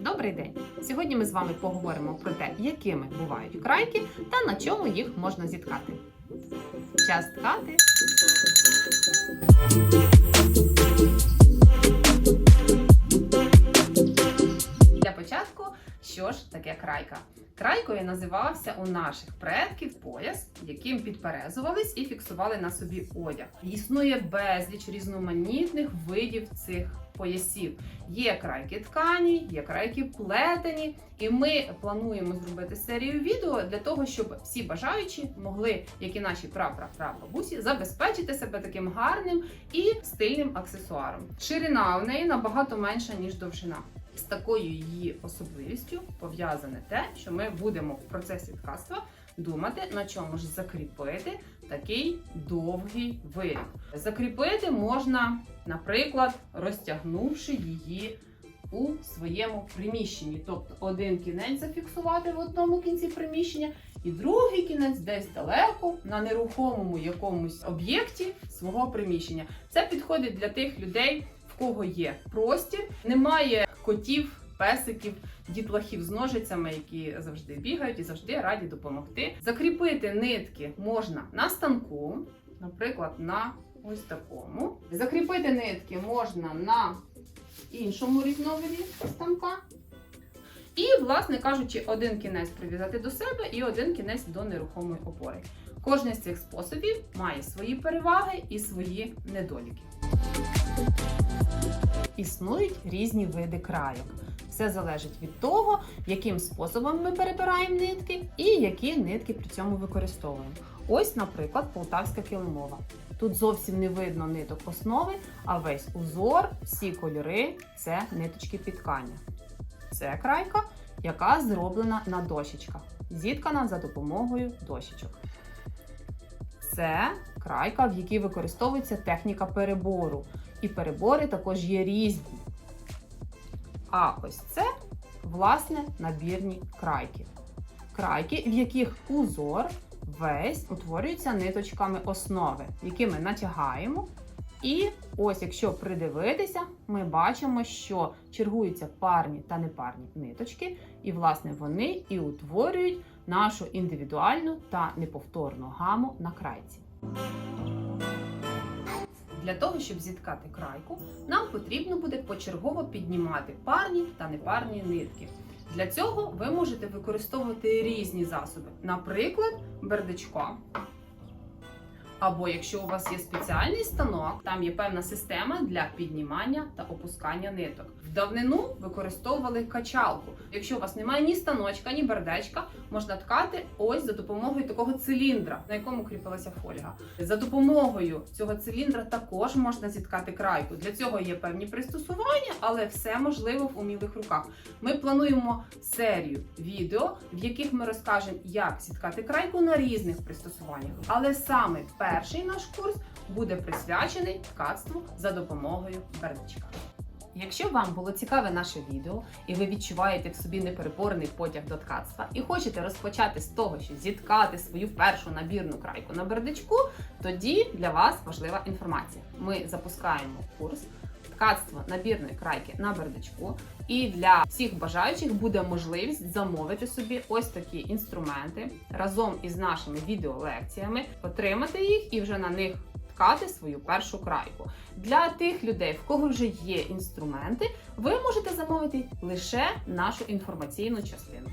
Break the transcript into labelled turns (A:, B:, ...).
A: Добрий день! Сьогодні ми з вами поговоримо про те, якими бувають крайки та на чому їх можна зіткати. Час ткати. Для початку, що ж таке крайка? Крайкою називався у наших предків пояс, яким підперезувались і фіксували на собі одяг. Існує безліч різноманітних видів цих поясів. Є крайки ткані, є крайки плетені, і ми плануємо зробити серію відео для того, щоб всі бажаючі могли, як і наші прапрапрабабусі, забезпечити себе таким гарним і стильним аксесуаром. Ширина у неї набагато менша ніж довжина. З такою її особливістю пов'язане те, що ми будемо в процесі ткацтва думати, на чому ж закріпити такий довгий виріб. Закріпити можна, наприклад, розтягнувши її у своєму приміщенні. Тобто один кінець зафіксувати в одному кінці приміщення, і другий кінець десь далеко на нерухомому якомусь об'єкті свого приміщення. Це підходить для тих людей, кого є простір, немає котів, песиків, дітлахів з ножицями, які завжди бігають і завжди раді допомогти. Закріпити нитки можна на станку, наприклад, на ось такому. Закріпити нитки можна на іншому різновиді станка. І, власне кажучи, один кінець прив'язати до себе і один кінець до нерухомої опори. Кожний з цих способів має свої переваги і свої недоліки. Існують різні види крайок. Все залежить від того, яким способом ми перебираємо нитки і які нитки при цьому використовуємо. Ось, наприклад, полтавська килимова. Тут зовсім не видно ниток основи, а весь узор, всі кольори це ниточки підкання. Це крайка, яка зроблена на дощечках, зіткана за допомогою дощечок. Це крайка, в якій використовується техніка перебору. І перебори також є різні. А ось це, власне, набірні крайки. Крайки, в яких узор весь утворюється ниточками основи, які ми натягаємо. І ось, якщо придивитися, ми бачимо, що чергуються парні та непарні ниточки, і, власне, вони і утворюють нашу індивідуальну та неповторну гаму на крайці. Для того, щоб зіткати крайку, нам потрібно буде почергово піднімати парні та непарні нитки. Для цього ви можете використовувати різні засоби, наприклад, бердичко. Або якщо у вас є спеціальний станок, там є певна система для піднімання та опускання ниток. В давнину використовували качалку. Якщо у вас немає ні станочка, ні бердечка, можна ткати ось за допомогою такого циліндра, на якому кріпилася фольга. За допомогою цього циліндра також можна зіткати крайку. Для цього є певні пристосування, але все можливо в умілих руках. Ми плануємо серію відео, в яких ми розкажемо, як зіткати крайку на різних пристосуваннях. Але саме перший наш курс буде присвячений ткацтву за допомогою бердичка. Якщо вам було цікаве наше відео, і ви відчуваєте в собі непереборний потяг до ткацтва і хочете розпочати з того, що зіткати свою першу набірну крайку на бердичку, тоді для вас важлива інформація. Ми запускаємо курс ткацтво набірної крайки на бердичку. І для всіх бажаючих буде можливість замовити собі ось такі інструменти разом із нашими відеолекціями, отримати їх і вже на них ткати свою першу крайку. Для тих людей, в кого вже є інструменти, ви можете замовити лише нашу інформаційну частину.